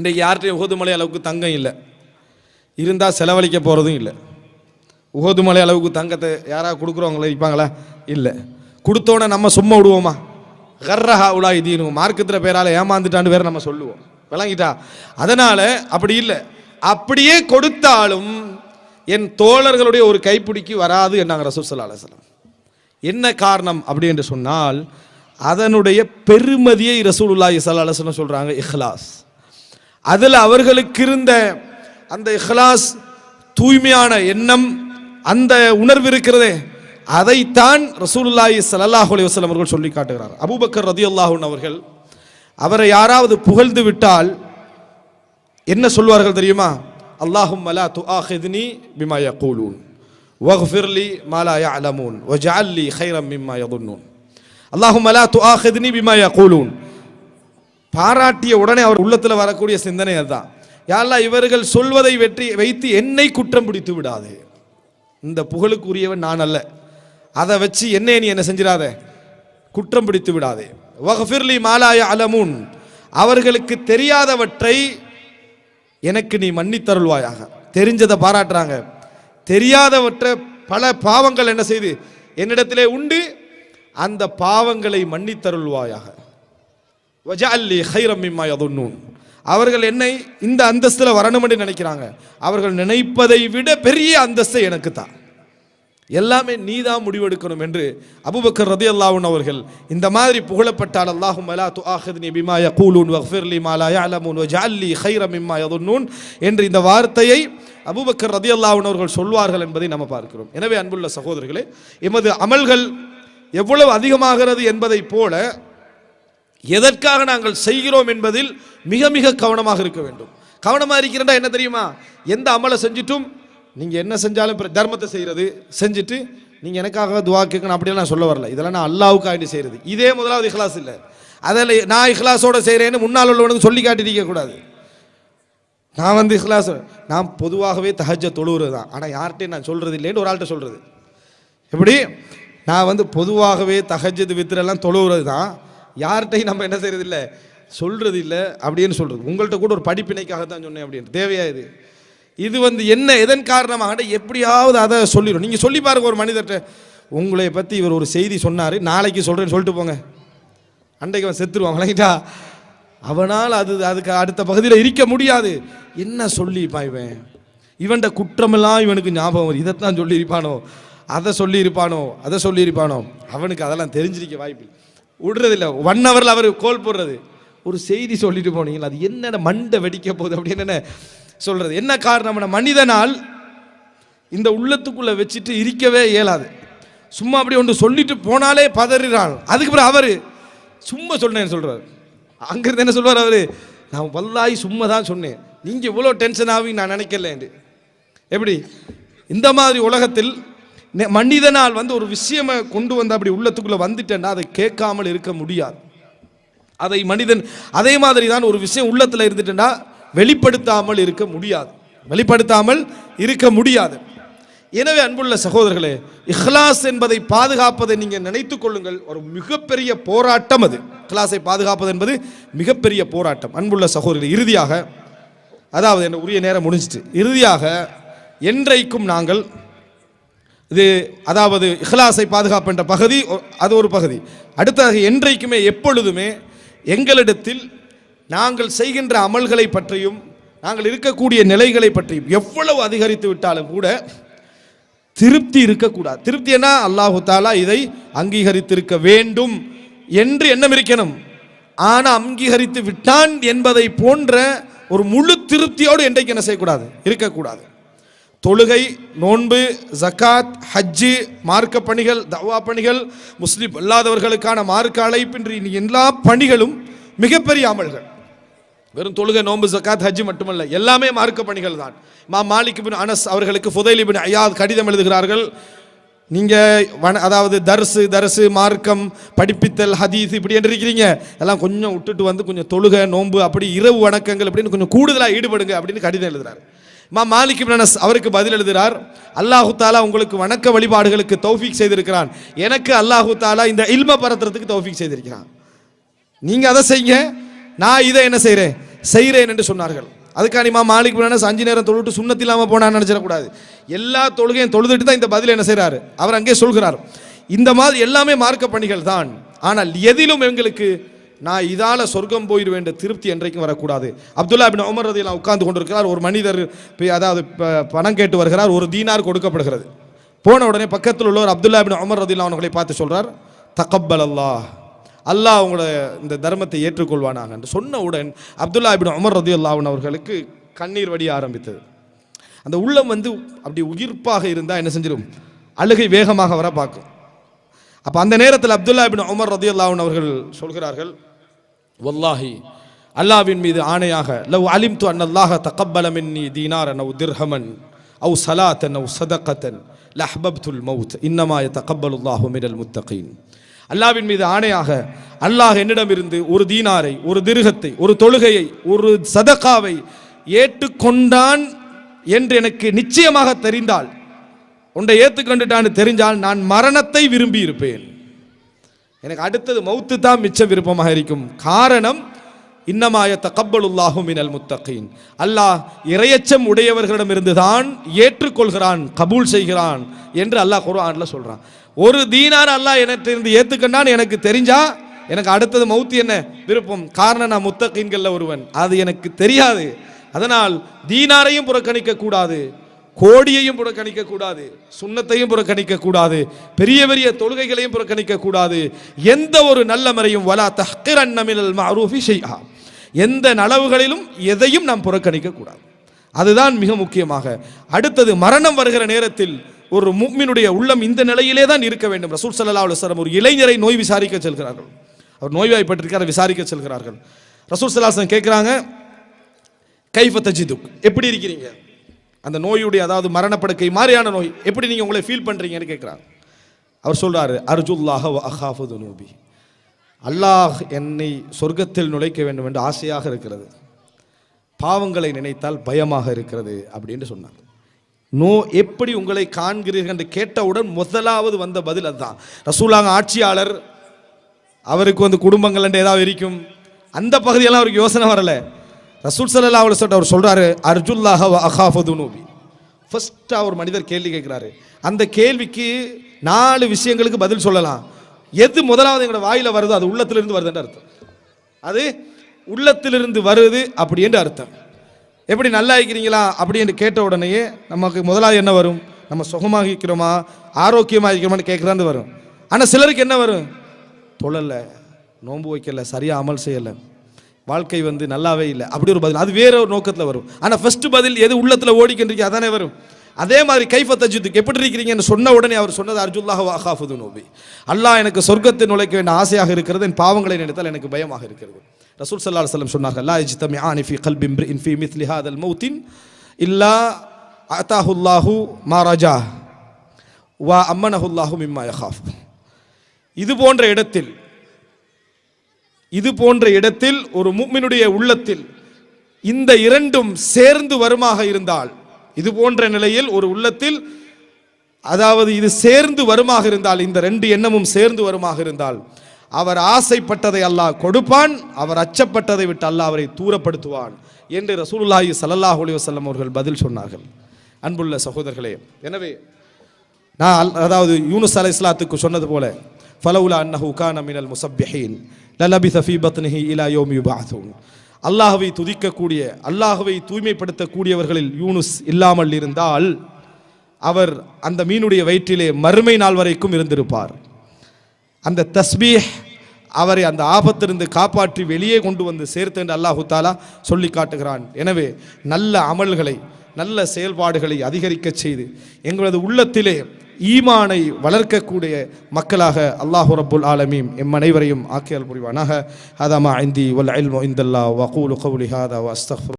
இன்றைக்கு யார்கிட்டையும் உகது மலை அளவுக்கு தங்கம் இல்லை. இருந்தால் செலவழிக்க போகிறதும் இல்லை. உகது மலை அளவுக்கு தங்கத்தை யாராவது கொடுக்குறவங்கள இருப்பாங்களா இல்லை. கொடுத்தோன்னே நம்ம சும்மா விடுவோமா? கர்ரஹா உலா இதீனும் மார்க்கத்தில் பேரால் ஏமாந்துட்டான்னு வேறு நம்ம சொல்லுவோம். விளங்கிட்டா? அதனால் அப்படி இல்லை. அப்படியே கொடுத்தாலும் என் தோழர்களுடைய ஒரு கைப்பிடிக்கு வராது என்னாங்க ரசூசல்லா அலுவலம் என்ன காரணம் அப்படி என்று சொன்னால் அதனுடைய பெருமதியை ரசூலுல்லாஹி ஸல்லல்லாஹு அலைஹி சொல்கிறாங்க இஹ்லாஸ். அதில் அவர்களுக்கு இருந்த அந்த இஹ்லாஸ் தூய்மையான எண்ணம் அந்த உணர்வு இருக்கிறதே அதைத்தான் ரசூலுல்லாஹி சல்லாஹ் அலி வஸ்லம் அவர்கள் சொல்லி காட்டுகிறார். அபுபக்கர் ரதி அல்லாஹூன் அவர்கள் அவரை யாராவது புகழ்ந்து விட்டால் என்ன சொல்வார்கள் தெரியுமா? அல்லாஹும் மலா து ஆஹிதினி பிமா யகூலூன் வஹ்ஃபிர்லி மாலா யா அலமூன் வஜால்லி ஹைரம் மிம்மா யதுன்னூன். அல்லாஹும் மலா து ஆஹிதினி பிமா யகூலூன் பாராட்டிய உடனே அவர் உள்ளத்தில் வரக்கூடிய சிந்தனை அதுதான். யாரெல்லாம் இவர்கள் சொல்வதை வெற்றி வைத்து என்னை குற்றம் பிடித்து விடாது. இந்த புகழுக்குரியவன் நான் அல்ல. அதை வச்சு என்னை நீ என்ன செஞ்சிடாத? குற்றம் பிடித்து விடாதே. வகஃபிர்லி மாலாய அலமுன் அவர்களுக்கு தெரியாதவற்றை எனக்கு நீ மன்னித்தருள்வாயாக. தெரிஞ்சதை பாராட்டுறாங்க. தெரியாதவற்றை பல பாவங்கள் என்ன செய்து? என்னிடத்திலே உண்டு. அந்த பாவங்களை மன்னித்தருள்வாயாக. வஜஅல்லி ஹைரம் மிம்மா யதுன்னூன். அவர்கள் என்னை இந்த அந்தஸ்தில் வரணும் என்று நினைக்கிறாங்க. அவர்கள் நினைப்பதை விட பெரிய அந்தஸ்தை எனக்கு தான் எல்லாமே நீ தான் முடிவெடுக்கணும் என்று அபுபக்கர் ரதி அல்லாவுன் அவர்கள் இந்த மாதிரி புகழப்பட்டால் அல்லாஹும் அலா துஆஹித்னி பிமா யகூலூன் வக்ஃபிர்லி மா லா யஅலமூன் வஜஅல்லி ஹைரம் மிம்மா யதுன்னூன் என்று இந்த வார்த்தையை அபூபக்கர் ரதி அல்லாவுன் அவர்கள் சொல்வார்கள் என்பதை நம்ம பார்க்கிறோம். எனவே அன்புள்ள சகோதரர்களே எமது அமல்கள் எவ்வளவு அதிகமாகிறது என்பதைப் போல எதற்காக நாங்கள் செய்கிறோம் என்பதில் மிக மிக கவனமாக இருக்க வேண்டும். கவனமாக இருக்கிறதா என்ன தெரியுமா? எந்த அமலை செஞ்சிட்டும் நீங்கள் என்ன செஞ்சாலும் தர்மத்தை செய்கிறது செஞ்சுட்டு நீங்கள் எனக்காக துவா கேட்கணும் அப்படிலாம் நான் சொல்ல வரல. இதெல்லாம் நான் அல்லாவுக்காண்டி செய்கிறது இதே முதலாவது இஹ்லாஸ் இல்லை. அதில் நான் இஹ்லாஸோடு செய்கிறேன்னு முன்னால் உள்ளவனுக்கு சொல்லி காட்டிருக்க கூடாது. நான் வந்து இஹ்லாஸ் நான் பொதுவாகவே தஹஜ்ஜ தொழுகிறது தான். ஆனால் யார்கிட்டையும் நான் சொல்கிறது இல்லைன்னு ஒரு ஆள்கிட்ட சொல்கிறது எப்படி? நான் வந்து பொதுவாகவே தஹஜது வித்திரெல்லாம் தொழுகிறது தான். யார்கிட்டையும் நம்ம என்ன செய்கிறது இல்லை சொல்கிறது இல்லை அப்படின்னு சொல்கிறது உங்கள்கிட்ட கூட ஒரு படிப்பினைக்காக தான் சொன்னேன் அப்படின்னு தேவையா இது? இது வந்து என்ன எதன் காரணமாக எப்படியாவது அதை சொல்லிடும் நீங்கள் சொல்லி பாருங்க ஒரு மனிதர்கிட்ட உங்களை பற்றி இவர் ஒரு செய்தி சொன்னார் நாளைக்கு சொல்கிறேன்னு சொல்லிட்டு போங்க. அன்றைக்கு அவன் செத்துருவான் வழங்கிட்டா அவனால் அது அதுக்கு அடுத்த பகுதியில் இருக்க முடியாது. என்ன சொல்லிப்பான் இவன்? இவன்ட குற்றமெல்லாம் இவனுக்கு ஞாபகம் வரும் இதைத்தான் சொல்லியிருப்பானோ? அதை சொல்லியிருப்பானோ? அதை சொல்லியிருப்பானோ? அவனுக்கு அதெல்லாம் தெரிஞ்சிருக்க வாய்ப்பு இல்லை. விடுறதில்ல. ஒன் ஹவரில் அவர் கோல் போடுறது. ஒரு செய்தி சொல்லிட்டு போனீங்களா? அது என்னென்ன மண்டை வெடிக்க போகுது அப்படின்னு என்ன சொல்கிறது என்ன காரணம்? மனிதனால் இந்த உள்ளத்துக்குள்ளே வச்சுட்டு இருக்கவே இயலாது. சும்மா அப்படி ஒன்று சொல்லிட்டு போனாலே பதறிறான் அதுக்கு பிறகு அவர் சும்மா சொன்னேன்னு சொல்கிறார் அங்கிருந்து என்ன சொல்வார் அவர்? நான் வல்லாய் சும்மா தான் சொன்னேன். நீங்கள் இவ்வளோ டென்ஷன் ஆவி நான் என்று எப்படி? இந்த மாதிரி உலகத்தில் மனிதனால் வந்து ஒரு விஷயமை கொண்டு வந்து அப்படி உள்ளத்துக்குள்ள வந்துட்டேன்னா அதை கேட்காமல் இருக்க முடியாது. அதை மனிதன் அதே மாதிரி தான் ஒரு விஷயம் உள்ளத்தில் இருந்துட்டேன்னா வெளிப்படுத்தாமல் இருக்க முடியாது. வெளிப்படுத்தாமல் இருக்க முடியாது. எனவே அன்புள்ள சகோதரர்களே இஹ்லாஸ் என்பதை பாதுகாப்பதை நீங்கள் நினைத்து கொள்ளுங்கள். ஒரு மிகப்பெரிய போராட்டம் அது. இஹ்லாஸை பாதுகாப்பது என்பது மிகப்பெரிய போராட்டம். அன்புள்ள சகோதரர்கள் இறுதியாக அதாவது என்ன உரிய நேரம் முடிஞ்சிட்டு இறுதியாக என்றைக்கும் நாங்கள் இது அதாவது இஹ்லாஸை பாதுகாப்புன்ற பகுதி ஒ- அது ஒரு பகுதி. அடுத்ததாக என்றைக்குமே எப்பொழுதுமே எங்களிடத்தில் நாங்கள் செய்கின்ற அமல்களை பற்றியும் நாங்கள் இருக்கக்கூடிய நிலைகளை பற்றியும் எவ்வளவு அதிகரித்து விட்டாலும் கூட திருப்தி இருக்கக்கூடாது. திருப்தி என்ன அல்லாஹு தாலா இதை அங்கீகரித்திருக்க வேண்டும் என்று எண்ணம் இருக்கணும். ஆனால் அங்கீகரித்து விட்டான் என்பதை போன்ற ஒரு முழு திருப்தியோடு என்றைக்கு என்ன செய்யக்கூடாது? இருக்கக்கூடாது. தொழுகை நோன்பு ஜகாத் ஹஜ்ஜு மார்க்க பணிகள் தவா பணிகள் முஸ்லீம் அல்லாதவர்களுக்கான மார்க்க அழைப்பின்றி எல்லா பணிகளும் மிகப்பெரிய அமல்கள். வெறும் தொழுகை நோன்பு ஜக்காத் ஹஜ்ஜு மட்டுமல்ல எல்லாமே மார்க்க பணிகள் தான். மா மாலிக் பின் அனஸ் அவர்களுக்கு ஃபுதைலி பின் கடிதம் எழுதுகிறார்கள். நீங்கள் வன அதாவது தர்சு தர்சு மார்க்கம் படிப்பித்தல் ஹதீஸ் இப்படி என்று இருக்கிறீங்க எல்லாம் கொஞ்சம் விட்டுட்டு வந்து கொஞ்சம் தொழுகை நோன்பு அப்படி இரவு வணக்கங்கள் அப்படின்னு கொஞ்சம் கூடுதலாக ஈடுபடுங்க அப்படின்னு கடிதம் எழுதுறாரு. மா மாலிக் இப்னஸ் அவருக்கு பதில் எழுதுகிறார் அல்லாஹு தாலா உங்களுக்கு வணக்க வழிபாடுகளுக்கு தௌஃபிக் செய்திருக்கிறான். எனக்கு அல்லாஹு தாலா இந்த இல்ம பரத்துறதுக்கு தௌஃபிக் செய்திருக்கிறான். நீங்கள் அதை செய்யுங்க. நான் இதை என்ன செய்கிறேன் செய்கிறேன் என்று சொன்னார்கள். அதுக்காக மா மாலிக் பின் அஞ்சு நேரம் தொழுட்டு சுண்ணத்து இல்லாமல் போனான்னு நினச்சிடக்கூடாது எல்லா தொழுகையும் தொழுதுட்டு தான் இந்த பதில் என்ன செய்கிறாரு அவர் அங்கே சொல்கிறார். இந்த மாதிரி எல்லாமே மார்க்க பணிகள் தான். ஆனால் எதிலும் எங்களுக்கு நான் இதால் சொர்க்கம் போயிடுவேன் என்ற திருப்தி என்றைக்கும் வரக்கூடாது. அப்துல்லா பின் உமர் ரதியெல்லாம் உட்கார்ந்து கொண்டிருக்கிறார். ஒரு மனிதர் போய் அதாவது பணம் கேட்டு வருகிறார். ஒரு தீனார் கொடுக்கப்படுகிறது. போன உடனே பக்கத்தில் உள்ளவர் அப்துல்லா பின் உமர் ரதியெல்லாம் அவர்களை பார்த்து சொல்கிறார் தகப்பல் அல்லாஹ் அல்லாஹ் அவங்களோட இந்த தர்மத்தை ஏற்றுக்கொள்வானாக என்று சொன்னவுடன் அப்துல்லா பின் உமர் ரதியுல்லாஹன் அவர்களுக்கு கண்ணீர் வடிய ஆரம்பித்தது. அந்த உள்ளம் வந்து அப்படி உயிர்ப்பாக இருந்தால் என்ன செஞ்சிடும் அழுகை வேகமாக வர பார்க்கும். அப்போ அந்த நேரத்தில் அப்துல்லா பின் உமர் ரதியுல்லாஹன் அவர்கள் சொல்கிறார்கள் வல்லாஹி அல்லாவின் மீது ஆணையாக லவ் அலிம்து அன்னல்லாஹ தகப்பல மின்னி தீனாரன் அவு திர்ஹமன் அவு சலாத்தன் அவு சதக்கத்தன் லஹ்பப்துல் மவுத் இன்னமாய தகப்பலுல்லாஹு மினல் முத்தகீன். அல்லாவின் மீது ஆணையாக அல்லாஹ் என்னிடமிருந்து ஒரு தீனாரை ஒரு திருகத்தை ஒரு தொழுகையை ஒரு சதக்காவை ஏற்றுக்கொண்டான் என்று எனக்கு நிச்சயமாக தெரிந்தால் உன்னை ஏற்றுக்கொண்டுட்டான்னு தெரிஞ்சால் நான் மரணத்தை விரும்பி இருப்பேன் எனக்கு அடுத்தது மௌத்து தான் மிச்ச விருப்பமாக இருக்கும். காரணம் இன்னமாய தகப்பலுல்லாஹு மினல் முத்தகீன். அல்லாஹ் இரையச்சம் உடையவர்களிடமிருந்து தான் ஏற்றுக்கொள்கிறான் கபூல் செய்கிறான் என்று அல்லாஹ் குர்ஆன்ல சொல்கிறான் ஒரு தீனார் அல்லாஹ் எனக்கு ஏற்றுக்கண்டான் எனக்கு தெரிஞ்சா எனக்கு அடுத்தது மௌத்து என்ன விருப்பம்? காரணம் நான் முத்தகீன்களில் ஒருவன். அது எனக்கு தெரியாது. அதனால் தீனாரையும் புறக்கணிக்க கூடாது கோடியையும் புறக்கணிக்க கூடாது சுண்ணத்தையும் புறக்கணிக்க கூடாது பெரிய பெரிய தொழுகைகளையும் புறக்கணிக்க கூடாது எந்த ஒரு நல்ல முறையும் வலா தஹ்கிரன் மினல் மஅரூஃபி செய்யா எந்த நலவுகளிலும் எதையும் நாம் புறக்கணிக்க கூடாது அதுதான் மிக முக்கியமாக. அடுத்தது மரணம் வருகிற நேரத்தில் ஒரு முக்மினுடைய உள்ளம் இந்த நிலையிலே தான் இருக்க வேண்டும். ரசூல் சல்லா அலுவலம் ஒரு இளைஞரை நோய் விசாரிக்க செல்கிறார்கள். அவர் நோய்வாய்ப்பட்டிருக்கார் விசாரிக்க செல்கிறார்கள். ரசூல் ஸல்லல்லாஹு கேட்குறாங்க கைஃப தஜிதுக். எப்படி இருக்கிறீங்க? அந்த நோயுடைய அதாவது மரணப்படுக்கை மாதிரியான நோய் எப்படி நீங்கள் உங்களை ஃபீல் பண்ணுறீங்கன்னு கேட்குறாங்க அவர் சொல்கிறாரு அர்ஜுல்லாஹ வ அஹாஃபு அல்லாஹ் என்னை சொர்க்கத்தில் நுழைக்க வேண்டும் என்று ஆசையாக இருக்கிறது. பாவங்களை நினைத்தால் பயமாக இருக்கிறது அப்படின்னு சொன்னார். நோ எப்படி உங்களை காண்கிறீர்கள் என்று கேட்டவுடன் முதலாவது வந்த பதில் அதுதான். ரசூலாங்க ஆட்சியாளர் அவருக்கு வந்து குடும்பங்கள் என்று ஏதாவது இருக்கும். அந்த பகுதியெல்லாம் அவருக்கு யோசனை வரலை. ரசூல் சல்லா அவ்வளோ சொல்லிட்டு அவர் சொல்றாரு அர்ஜுல்லாஹ வ நூபி ஃபஸ்ட்டாக ஒரு அவர் மனிதர் கேள்வி கேட்குறாரு. அந்த கேள்விக்கு நாலு விஷயங்களுக்கு பதில் சொல்லலாம். எது முதலாவது எங்களோட வாயில் வருதோ அது உள்ளத்திலிருந்து வருதுன்ற அர்த்தம். அது உள்ளத்திலிருந்து வருது அப்படின்ற அர்த்தம். எப்படி நல்லா இருக்கிறீங்களா அப்படின்னு கேட்ட உடனேயே நமக்கு முதலாவது என்ன வரும்? நம்ம சுகமாக இருக்கிறோமா? ஆரோக்கியமாக இருக்கிறோமான்னு கேட்குறாந்து வரும். ஆனால் சிலருக்கு என்ன வரும்? தொழலை நோன்பு வைக்கலை சரியாக அமல் செய்யலை. வாழ்க்கை வந்து நல்லாவே இல்லை. அப்படி ஒரு பதில். அது வேற ஒரு நோக்கத்தில் வரும். ஆனால் ஃபர்ஸ்ட் பதில் எது உள்ளத்தில் ஓடிக்கின்றீங்க அதானே வரும். அதே மாதிரி கைஃப தஜித்துக்கு எப்படி இருக்கிறீங்கன்னு சொன்ன உடனே அவர் சொன்னது அர்ஜுல்லாஹ் வாஹாஃபுது நோபி. அல்லாஹ் எனக்கு சொர்க்கத்தை நுழைக்க வேண்டிய ஆசையாக இருக்கிறது என் பாவங்களை நினைத்தால் எனக்கு பயமாக இருக்கிறது. ரசூல் சல்லா அலுவலம் சொன்னார்கள் லா இஜ்தமி ஆனி ஃபி கல்பி இம்ரிஇன் ஃபி மித்லி ஹாதல் மௌத்தின் இல்லா அத்தாஹுல்லாஹு மாராஜா வா அம்மனஹுல்லாஹு மிம்மா யஹாஃப். இது போன்ற இடத்தில் இது போன்ற இடத்தில் ஒரு முக்மினுடைய உள்ளத்தில் இந்த இரண்டும் சேர்ந்து வருமாக இருந்தால் இது போன்ற நிலையில் ஒரு உள்ளத்தில் அதாவது இது சேர்ந்து வருமாக இருந்தால் இந்த ரெண்டு எண்ணமும் சேர்ந்து வருமாக இருந்தால் அவர் ஆசைப்பட்டதை அல்லாஹ் கொடுப்பான் அவர் அச்சப்பட்டதை விட்டு அல்லாஹ் அவரை தூரப்படுத்துவான் என்று ரசூலுல்லாஹி ஸல்லல்லாஹு அலைஹி அவர்கள் பதில் சொன்னார்கள். அன்புள்ள சகோதரர்களே எனவே நான் அதாவது யூனுஸ் அலை இஸ்லாத்துக்கு சொன்னது போல ஃபலவுலா அன்னஹு கான மினல் முசப்பிஹீன் லலபித ஃபீ பத்னிஹி இலா யோம் யுபாத்தூன் அல்லாஹுவை துதிக்கக்கூடிய அல்லாஹுவை தூய்மைப்படுத்தக்கூடியவர்களில் யூனுஸ் இல்லாமல் இருந்தால் அவர் அந்த மீனுடைய வயிற்றிலே மறுமை நாள் வரைக்கும் இருந்திருப்பார். அந்த தஸ்பீஹ் அவரை அந்த ஆபத்திலிருந்து காப்பாற்றி வெளியே கொண்டு வந்து சேர்த்து என்று அல்லாஹு தாலா சொல்லி காட்டுகிறான். எனவே நல்ல அமல்களை நல்ல செயல்பாடுகளை அதிகரிக்கச் செய்து எங்களது உள்ளத்திலே ஈமானை வளர்க்கக்கூடிய மக்களாக அல்லாஹு ரபுல் ஆலமீம் எம் அனைவரையும் ஆக்கியல் புரிவானாக. ஹதமா ஐந்தி வல் அல் இந்தல்லா வகூலு கவுலி ஹாதா வஸ்தஃபர்